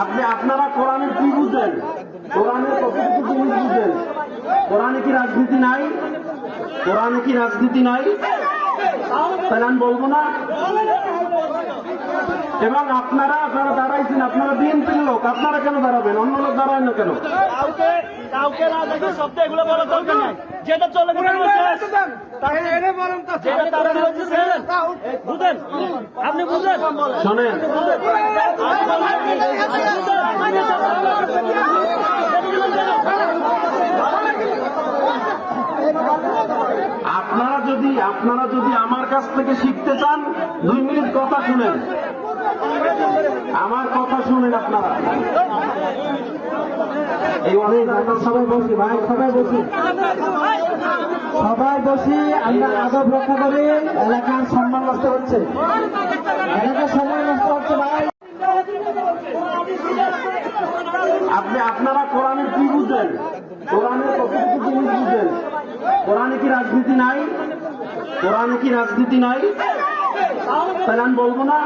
আপনি আপনারা কোরআনের কি বুঝেন? কোরআনের কতটুকু জিনিস বুঝেন? কোরআনে কি রাজনীতি নাই? কোরআনে কি রাজনীতি নাই? তাহলে আমি বলব না। এবং আপনারা যারা দাঁড়াইছেন আপনারা কেন দাঁড়াবেন? অন্য লোক দাঁড়ায় না কেন? কাউকে কাউকে না দেখে শব্দ এগুলো বলার দরকার নাই। যেটা চলে গেছে যেটা তারা বলতেছে বুঝেন? আপনি বুঝলেন শোনেন। আপনারা যদি আপনারা যদি আমার কাছ থেকে শিখতে চান দুই মিনিট কথা শুনেন। আমার কথা শুনেন আপনারা। এই অনেক আমরা সবাই বসি, ভাই, সবাই বসি। সবাই বসি, আমরা আদব রক্ষা করে এলাকার সম্মান নষ্ট হচ্ছে। এলাকার সময় নষ্ট হচ্ছে, ভাই। আপনি, আপনারা কোরআনের কি বুঝেন? কোরআনের কতটুকু জিনিস বুঝেন? কোরআনে কি রাজনীতি নাই? কোরআনে কি রাজনীতি নাই? তাহলে আমি বলব না?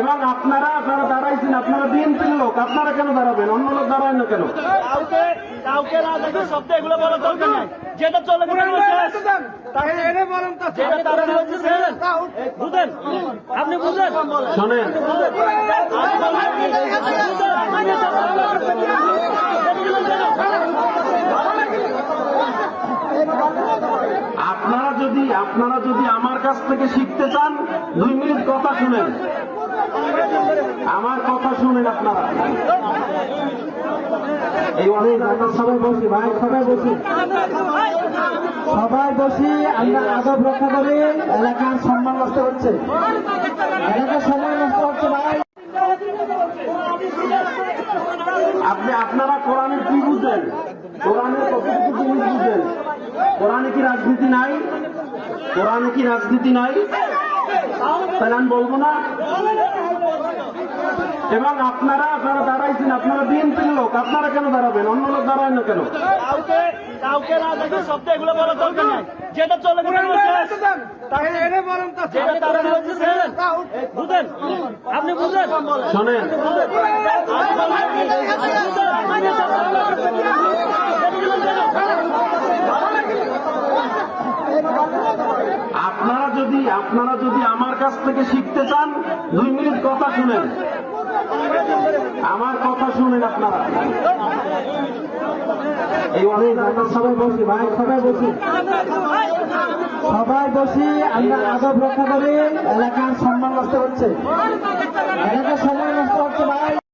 এবং আপনারা যারা দাঁড়াইছেন আপনারা বিএনপির লোক আপনারা কেন দাঁড়াবেন? অন্য লোক দাঁড়ায় না কেন? কাউকে কাউকে না দেখে শব্দ এগুলো বলার দরকার নাই। যেটা চলে গেছে যেটা তারা বলতেছে বুঝেন? আপনি বুঝলেন শোনেন। আপনারা যদি আমার কাছ থেকে শিখতে চান, দুই মিনিট কথা শুনেন। আমার কথা শুনেন আপনারা। এই অনেক সবাই বসি, ভাই, সবাই বসি। সবাই বসি, আমরা আদব রক্ষা করে, এলাকার সম্মান নষ্ট হচ্ছে। এলাকার সময় নষ্ট হচ্ছে, ভাই। আপনি, আপনারা কোরআনের কি বুঝেন? কোরআনের কতটুকু জিনিস বুঝেন? কোরআনে কি রাজনীতি নাই? কোরআনে কি রাজনীতি নাই তাহলে আমি বলব না। এবং আপনারা যারা দাঁড়াইছেন আপনারা বিএনপির লোক আপনারা কেন দাঁড়াবেন? অন্য লোক দাঁড়ায় না কেন? কাউকে কাউকে শব্দ এগুলো বলার দরকার নাই। যেটা চলে গেছে যেটা বুঝেন আপনি বুঝলেন শোনেন আপনারা যদি আপনারা যদি আমার কাছ থেকে শিখতে চান, দুই মিনিট কথা শুনেন। আমার কথা শুনেন আপনারা। এই অনেক সবাই বসি, ভাই, সবাই বসি। সবাই বসি, আমরা আদব রক্ষা করে এলাকার সম্মান নষ্ট হচ্ছে। এলাকার